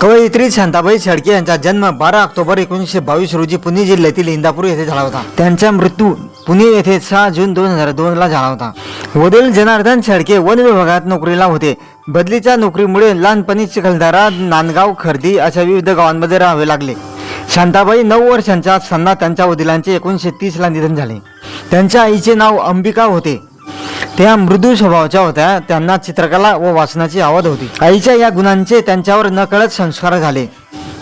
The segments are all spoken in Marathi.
कवयित्री शांताबाई शेळके यांचा जन्म बारा ऑक्टोबर एकोणीसशे बावीस रोजी पुणे जिल्ह्यातील इंदापूर येथे झाला होता. त्यांचा मृत्यू पुणे येथे सहा जून दोन हजार दोन ला झाला होता. वडील जनार्दन शेडके वन विभागात नोकरीला होते. बदलीच्या नोकरीमुळे लहानपणी चिखलदारा नांदगाव खर्दी अशा विविध गावांमध्ये राहावे लागले. शांताबाई नऊ वर्षांच्या असताना त्यांच्या वडिलांचे एकोणीसशे तीसला निधन झाले. त्यांच्या आईचे नाव अंबिका होते. त्या मृदू स्वभावाच्या होत्या. त्यांना चित्रकला व वाचनाची आवड होती. आईच्या या गुणांचे त्यांच्यावर नकळत संस्कार झाले.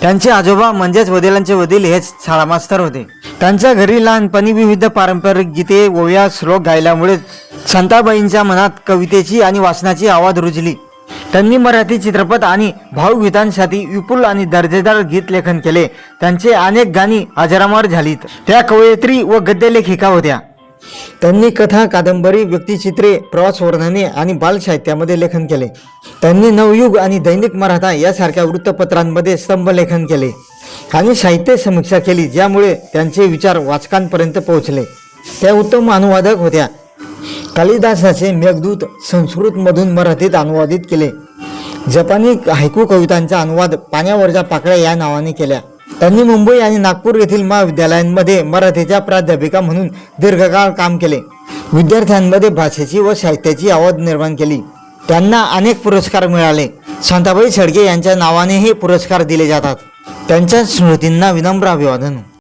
त्यांचे आजोबा म्हणजेच वडिलांचे वडील हेच शाळामास्तर होते. त्यांच्या घरी लहानपणी विविध पारंपरिक गीते ओव्या श्लोक गायल्यामुळे संताबाईंच्या मनात कवितेची आणि वाचनाची आवड रुजली. त्यांनी मराठी चित्रपट आणि भावगीतांसाठी विपुल आणि दर्जेदार गीत लेखन केले. त्यांचे अनेक गाणी अजरामर झालीत. त्या कवयित्री व गद्यलेखिका होत्या. त्यांनी कथा कादंबरी व्यक्तिचित्रे प्रवास वर्णने आणि बालसाहित्यामध्ये लेखन केले. त्यांनी नवयुग आणि दैनिक मराठा यासारख्या वृत्तपत्रांमध्ये स्तंभलेखन केले आणि साहित्य समीक्षा केली ज्यामुळे त्यांचे विचार वाचकांपर्यंत पोहोचले. त्या उत्तम अनुवादक होत्या. कालिदासाचे मेघदूत संस्कृतमधून मराठीत अनुवादित केले. जपानी हायकू कवितांचा अनुवाद पाण्यावरच्या पाकळ्या या नावाने केल्या. त्यांनी मुंबई आणि नागपूर येथील महाविद्यालयांमध्ये मराठीच्या प्राध्यापिका म्हणून दीर्घकाळ काम केले. विद्यार्थ्यांमध्ये भाषेची व साहित्याची आवड निर्माण केली. त्यांना अनेक पुरस्कार मिळाले. शांताबाई शेडगे यांच्या नावाने हे पुरस्कार दिले जातात. त्यांच्या स्मृतींना विनम्र अभिवादन.